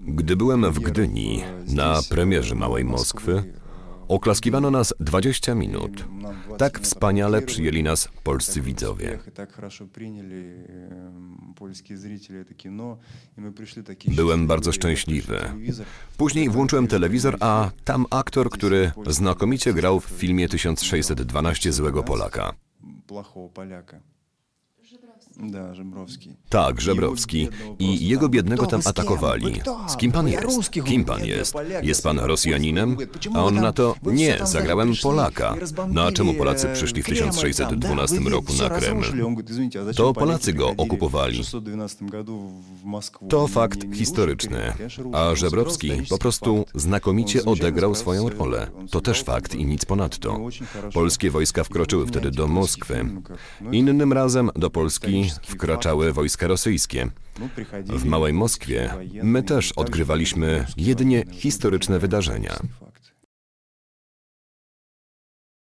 Gdy byłem w Gdyni na premierze Małej Moskwy, oklaskiwano nas 20 minut. Tak wspaniale przyjęli nas polscy widzowie. Byłem bardzo szczęśliwy. Później włączyłem telewizor, a tam aktor, który znakomicie grał w filmie 1612 Złego Polaka. Da, Żebrowski. Tak, Żebrowski. I jego biednego tam atakowali. Z kim pan jest? Kim pan jest? Jest pan Rosjaninem? A on na to, nie, zagrałem Polaka. No a czemu Polacy przyszli w 1612 roku na Kreml? To Polacy go okupowali. To fakt historyczny. A Żebrowski po prostu znakomicie odegrał swoją rolę. To też fakt i nic ponadto. Polskie wojska wkroczyły wtedy do Moskwy. Innym razem do Polski wkraczały wojska rosyjskie. W Małej Moskwie my też odgrywaliśmy jedynie historyczne wydarzenia.